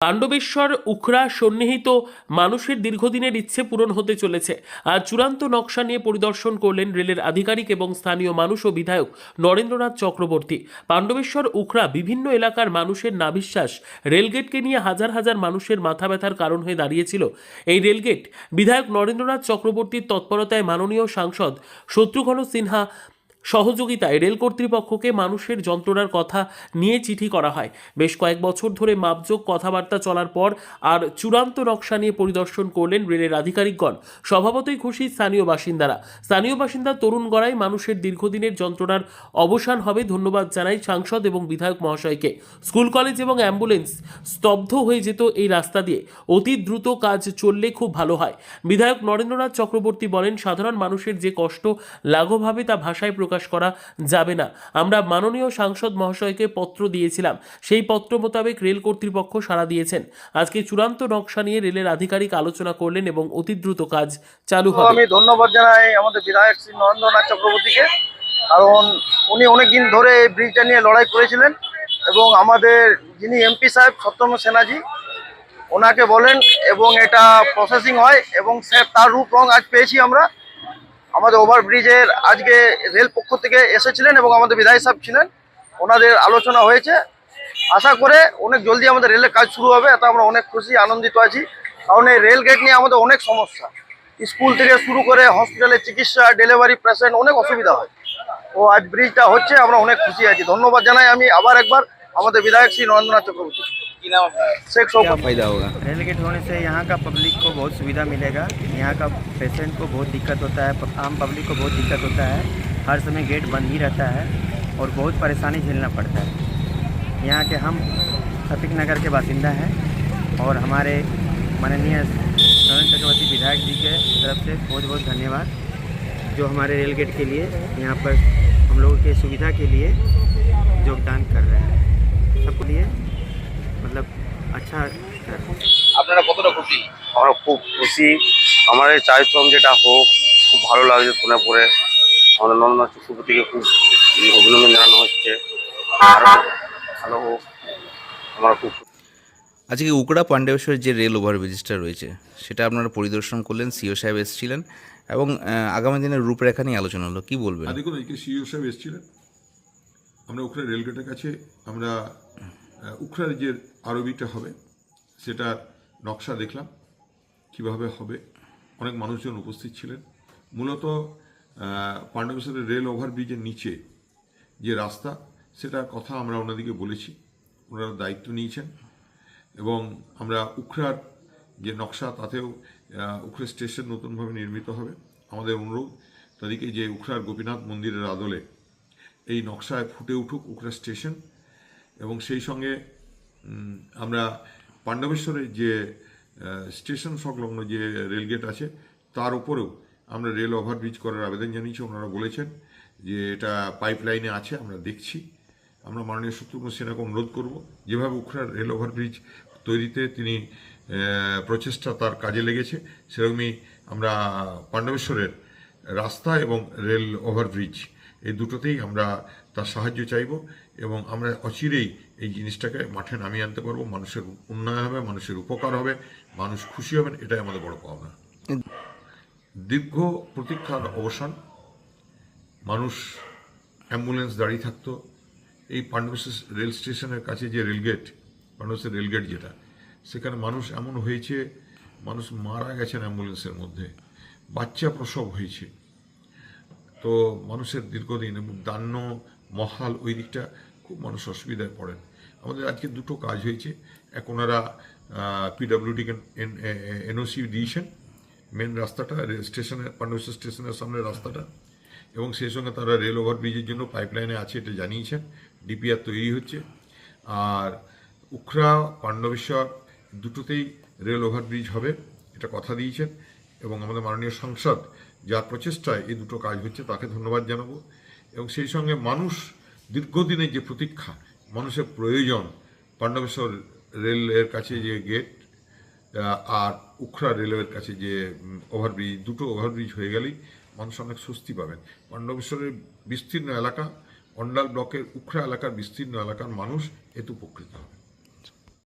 পাণ্ডবেশ্বর উখড়া সন্নিহিত মানুষের দীর্ঘদিনের ইচ্ছে পূরণ হতে চলেছে। আর চূড়ান্ত নকশা নিয়ে পরিদর্শন করলেন রেলের আধিকারিক এবং স্থানীয় মানুষ ও বিধায়ক নরেন্দ্রনাথ চক্রবর্তী। পাণ্ডবেশ্বর উখড়া বিভিন্ন এলাকার মানুষের নাবিশ্বাস রেলগেটকে নিয়ে হাজার হাজার মানুষের মাথা ব্যথার কারণ হয়ে দাঁড়িয়েছিল। এই রেলগেট বিধায়ক নরেন্দ্রনাথ চক্রবর্তীর তৎপরতায় মাননীয় সাংসদ শত্রুঘ্ন সিনহা সহযোগিতায় রেল কর্তৃপক্ষকে মানুষের যন্ত্রণার কথা নিয়ে চিঠি করা হয়। বেশ কয়েক বছর ধরে মাপযোগ কথাবার্তা চলার পর আর চূড়ান্ত নকশা নিয়ে পরিদর্শন করলেন রেলের আধিকারিকগণ। স্বভাবতই খুশি স্থানীয় বাসিন্দারা। স্থানীয় বাসিন্দা তরুণ গড়াই মানুষের দীর্ঘদিনের যন্ত্রণার অবসান হবে ধন্যবাদ জানাই সাংসদ এবং বিধায়ক মহাশয়কে। স্কুল, কলেজ এবং অ্যাম্বুলেন্স স্তব্ধ হয়ে যেত এই রাস্তা দিয়ে। অতি দ্রুত কাজ চললে খুব ভালো হয়। বিধায়ক নরেন্দ্রনাথ চক্রবর্তী বলেন, সাধারণ মানুষের যে কষ্ট লাঘব তা ভাষায় প্রকাশ করা যাবে না। আমরা মাননীয় সাংসদ মহাশয়কে পত্র দিয়েছিলাম। সেই পত্র মোতাবেক রেল কর্তৃপক্ষ সাড়া দিয়েছেন। আজকে চূড়ান্ত নকশা নিয়ে রেলের আধিকারিক আলোচনা করলেন এবং অতি দ্রুত কাজ চালু হবে। আমি ধন্যবাদ জানাই আমাদের বিধায়ক শ্রী নরেন্দ্রনাথ চক্রবর্তীকে। কারণ উনি অনেকদিন ধরে এই ব্রিজটা নিয়ে লড়াই করেছিলেন এবং আমাদের যিনি এমপি সাহেব সত্যম সেনাজি, ওনাকে বলেন এবং এটা প্রসেসিং হয় এবং তার রূপ রং আজ পেয়েছি আমরা। আমাদের ওভারব্রিজের আজকে রেল পক্ষ থেকে এসেছিলেন এবং আমাদের বিধায়ক সাহেব ছিলেন। ওনাদের আলোচনা হয়েছে। আশা করে অনেক জলদি আমাদের রেলের কাজ শুরু হবে, এতে আমরা অনেক খুশি, আনন্দিত আছি। কারণ এই রেল গেট নিয়ে আমাদের অনেক সমস্যা। স্কুল থেকে শুরু করে হসপিটালে চিকিৎসা ডেলিভারি পেশেন্ট অনেক অসুবিধা হয়। তো আজ ব্রিজটা হচ্ছে, আমরা অনেক খুশি আছি। ধন্যবাদ জানাই আমি আবার একবার আমাদের বিধায়ক শ্রী নরেন্দ্রনাথ চক্রবর্তী। क्या फ़ायदा होगा? रेल गेट होने से यहाँ का पब्लिक को बहुत सुविधा मिलेगा। यहाँ का पेशेंट को बहुत दिक्कत होता है। आम पब्लिक को बहुत दिक्कत होता है। हर समय गेट बंद ही रहता है और बहुत परेशानी झेलना पड़ता है। यहाँ के हम सफिक नगर के बासिंदा हैं और हमारे माननीय नरेंद्र चक्रवर्ती विधायक जी के तरफ़ से बहुत बहुत धन्यवाद जो हमारे रेल गेट के लिए यहाँ पर हम लोगों के सुविधा के लिए योगदान कर रहे हैं। सबके लिए হ্যাঁ আপনারা কতটা খুশি? আমরা খুব খুশি। আমার এই চাইতাম যেটা হোক খুব ভালো লাগছে শুনে পড়ে আমাদের নন্দনাথ চক্রবর্তীকে খুব অভিনন্দন জানানো হচ্ছে। আরও ভালো হোক। আমরা খুব আজকে উকড়া পাণ্ডবেশ্বর যে রেল ওভারব্রিজটা রয়েছে সেটা আপনারা পরিদর্শন করলেন সিও সাহেব এসেছিলেন এবং আগামী দিনের রূপরেখা নিয়ে আলোচনা হলো। কি বলবেন? দেখুন সিও সাহেব এসেছিলেন। আমরা ওখানে রেলগেটের কাছে আমরা আহ, উখরার যে আরবিটা হবে সেটার নকশা দেখলাম কীভাবে হবে। অনেক মানুষজন উপস্থিত ছিলেন। মূলত পাণ্ডবেশ্বরের রেল ওভারব্রিজের নিচে যে রাস্তা সেটার কথা আমরা ওনাদেরকে বলেছি। ওনারা দায়িত্ব নিয়েছেন এবং আমরা উখরার যে নকশা তাতেও উখরা স্টেশন নতুনভাবে নির্মিত হবে। আমাদের অনুরোধ তাদেরকে যে উখরার গোপীনাথ মন্দিরের আদলে এই নকশায় ফুটে উঠুক উখরা স্টেশন এবং সেই সঙ্গে আমরা পাণ্ডবেশ্বরের যে স্টেশন সংলগ্ন যে রেলগেট আছে, তার উপরেও আমরা রেল ওভারব্রিজ করার আবেদন জানিয়েছি। ওনারা বলেছেন যে, এটা পাইপ লাইনে আছে, আমরা দেখছি। আমরা মাননীয় শত্রুঘ্ন সিনহাকে অনুরোধ করব, যেভাবে উখড়ার রেল ওভারব্রিজ তৈরিতে তিনি প্রচেষ্টা তার কাজে লেগেছে, সেরকমই আমরা পাণ্ডবেশ্বরের রাস্তা এবং রেল ওভারব্রিজ এই দুটোতেই আমরা তার সাহায্য চাইব এবং আমরা অচিরেই এই জিনিসটাকে মাঠে নামিয়ে আনতে পারব। মানুষের উন্নয়ন হবে, মানুষের উপকার হবে, মানুষ খুশি হবেন, এটাই আমাদের বড় পাওনা। দীর্ঘ প্রতীক্ষার অবসান, মানুষ অ্যাম্বুলেন্স দাঁড়িয়ে থাকতো। এই পাণ্ডবেশ্বর রেল স্টেশনের কাছে যে রেলগেট, পাণ্ডবেশ্বর রেলগেট যেটা, সেখানে মানুষ এমন হয়েছে, মানুষ মারা গেছেন অ্যাম্বুলেন্সের মধ্যে। বাচ্চা প্রসব হয়েছে। তো মানুষের দীর্ঘদিন এবং দান্য মহাল ওই দিকটা খুব মানুষ অসুবিধায় পড়েন। আমাদের আজকে দুটো কাজ হয়েছে। এক ওনারা পিডাব্লিউডিকে এনওসি দিয়েছেন। মেন রাস্তাটা, রেল স্টেশনের পাণ্ডবেশ্বর স্টেশনের সামনে রাস্তাটা। এবং সেই সঙ্গে তারা রেল ওভারব্রিজের জন্য পাইপলাইনে আছে এটা জানিয়েছেন। ডিপিআর তৈরি হচ্ছে। আর উখরা, পাণ্ডবেশ্বর দুটোতেই রেল ওভারব্রিজ হবে, এটা কথা দিয়েছেন। এবং আমাদের মাননীয় সাংসদ যার প্রচেষ্টায় এই দুটো কাজ হচ্ছে, তাকে ধন্যবাদ জানাব। এবং সেই সঙ্গে মানুষ দীর্ঘদিনের যে প্রতীক্ষা, মানুষের প্রয়োজন, পাণ্ডবেশ্বর রেলের কাছে যে গেট আর উখরা রেলওয়ের কাছে যে ওভারব্রিজ দুটো ওভারব্রিজ হয়ে গেলেই মানুষ অনেক স্বস্তি পাবেন। পাণ্ডবেশ্বরের বিস্তীর্ণ এলাকা, অন্ডাল ব্লকের উখরা এলাকার বিস্তীর্ণ এলাকার মানুষ এতে উপকৃত হবে।